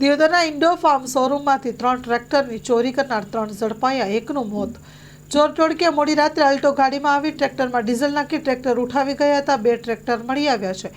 દિયોદરના Indo farm શોરૂમમાંથી ત્રણ ટ્રેક્ટરની ચોરી કરનાર ત્રણ ઝડપાયા, એકનું મોત. ચોર ટોળકીએ મોડી રાત્રે અલ્ટો ગાડીમાં આવી ટ્રેક્ટરમાં ડીઝલ નાખી ટ્રેક્ટર ઉઠાવી ગયા હતા. બે ટ્રેક્ટર મળી આવ્યા છે.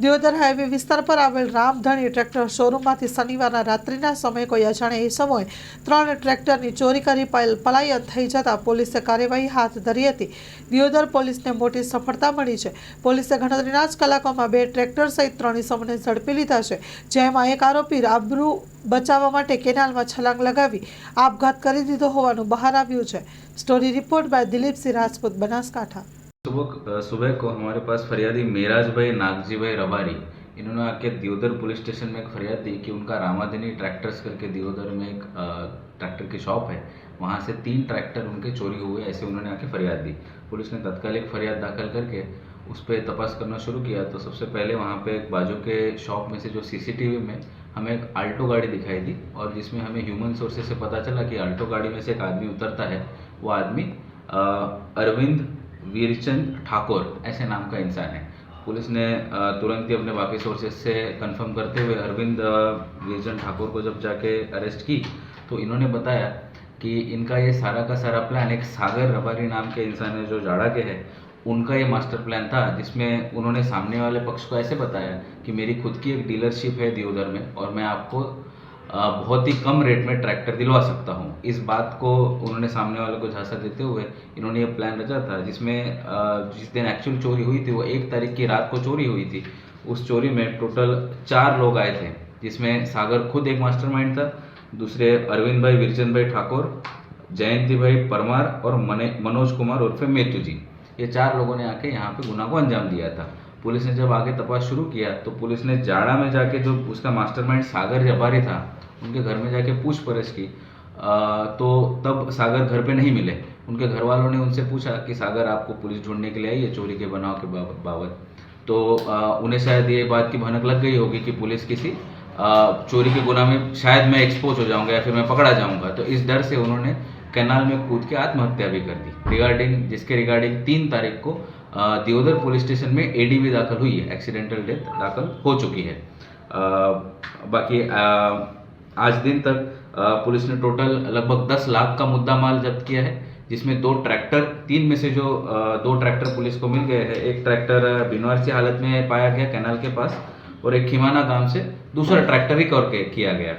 દિયોદર હાઈવે વિસ્તાર પર આવેલ રામધણી ટ્રેક્ટર શોરૂમમાંથી શનિવારના રાત્રિના સમયે કોઈ અજાણે એ સમયે ત્રણ ટ્રેક્ટરની ચોરી કરી પલ- પલાયન થઈ જતા પોલીસે કાર્યવાહી હાથ ધરી હતી. દિયોદર પોલીસને મોટી સફળતા મળી છે. પોલીસે ગણતરીના જ કલાકોમાં બે ટ્રેક્ટર સહિત ત્રણ ઇસમોને ઝડપી લીધા છે, જેમાં એક આરોપી આબરૂ બચાવવા માટે કેનાલમાં છલાંગ લગાવી આપઘાત કરી દીધો હોવાનું બહાર આવ્યું છે. Story report by Dilipsinh Rajput Banaskantha. सुबह सुबह को हमारे पास फरियादी मेराज भाई नागजी भाई रबारी, इन्होंने आके दियोदर पुलिस स्टेशन में एक फरियाद दी कि उनका रामाधनी ट्रैक्टर्स करके दियोदर में एक ट्रैक्टर की शॉप है। वहाँ से तीन ट्रैक्टर उनके चोरी हुए, ऐसे उन्होंने आके फरियाद दी। पुलिस ने तत्कालिक फरियाद दाखिल करके उस पर तपास करना शुरू किया। तो सबसे पहले वहाँ पे एक बाजू के शॉप में से जो सीसीटीवी में हमें एक आल्टो गाड़ी दिखाई दी और जिसमें हमें ह्यूमन सोर्सेज से पता चला कि आल्टो गाड़ी में से एक आदमी उतरता है। वो आदमी अरविंद वीरचंद ठाकुर, ऐसे नाम का इंसान है। पुलिस ने तुरंत ही अपने बाकी सोर्सेज से कंफर्म करते हुए अरविंद वीरचंद ठाकुर को जब जाके अरेस्ट की तो इन्होंने बताया कि इनका ये सारा का सारा प्लान एक सागर रबारी नाम के इंसान है जो जाड़ा के है, उनका ये मास्टर प्लान था, जिसमें उन्होंने सामने वाले पक्ष को ऐसे बताया कि मेरी खुद की एक डीलरशिप है दियोदर में, और मैं आपको बहुत ही कम रेट में ट्रैक्टर दिलवा सकता हूँ। इस बात को उन्होंने सामने वाले को झांसा देते हुए इन्होंने ये प्लान रचा था, जिसमें जिस दिन एक्चुअल चोरी हुई थी, वो एक तारीख की रात को चोरी हुई थी। उस चोरी में टोटल चार लोग आए थे, जिसमें सागर खुद एक मास्टरमाइंड था, दूसरे अरविंद भाई, वीरचंद भाई ठाकुर, जयंती भाई परमार और मने, मनोज कुमार उर्फे मेथू जी। ये चार लोगों ने आके यहाँ पे गुना को अंजाम दिया था। पुलिस ने जब आगे तपास शुरू किया तो पुलिस ने जाड़ा में जाके जो उसका मास्टरमाइंड सागर जबारी था उनके घर में जाके पूछ परछ की तो तब सागर घर पे नहीं मिले। उनके घर वालों ने उनसे पूछा कि सागर आपको पुलिस ढूँढने के लिए आई है? चोरी के बनाव के बाबत। तो उन्हें शायद ये बात की भनक लग गई होगी कि पुलिस किसी चोरी के गुना में शायद मैं एक्सपोज हो जाऊँगा या फिर मैं पकड़ा जाऊँगा। तो इस डर से उन्होंने कैनाल में कूद के आत्महत्या भी कर दी। रिगार्डिंग जिसके रिगार्डिंग तीन तारीख को दियोदर पुलिस स्टेशन में एडीबी दाखिल हुई है। एक्सीडेंटल डेथ दाखिल हो चुकी है। अ, बाकी अ, आज दिन तक पुलिस ने टोटल लगभग 10 लाख का मुद्दा माल जब्त किया है, जिसमें दो ट्रैक्टर, तीन में से जो दो ट्रैक्टर पुलिस को मिल गए हैं। एक ट्रैक्टर बिनवारसी हालत में पाया गया कैनाल के पास, और एक खिमाना गाँव से दूसरा ट्रैक्टर रिकवर के- किया गया।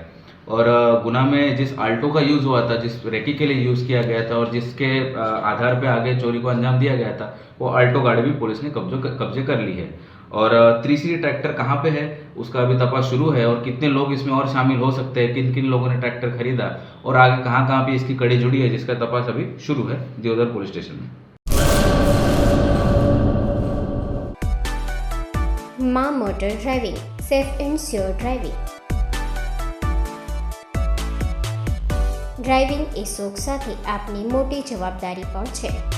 और गुना में जिस आल्टो का यूज़ हुआ था, जिस रेकी के लिए यूज़ किया गया था, और जिसके आधार पर आगे चोरी को अंजाम दिया गया था, वो आल्टो गाड़ी भी पुलिस ने कब्जो कब्जे कर ली है। और तीसरी ट्रैक्टर कहाँ पे है उसका अभी तपास शुरू है और कितने लोग इसमें और शामिल हो सकते हैं किन किन लोगों ने ट्रैक्टर खरीदा और आगे कहाँ कहाँ पे इसकी कड़ी जुड़ी है जिसका तपास अभी शुरू है दियोदर पुलिस स्टेशन में માં motor driving safe and sure driving driving એ શોખ સાથે આપની મોટી જવાબદારી પણ છે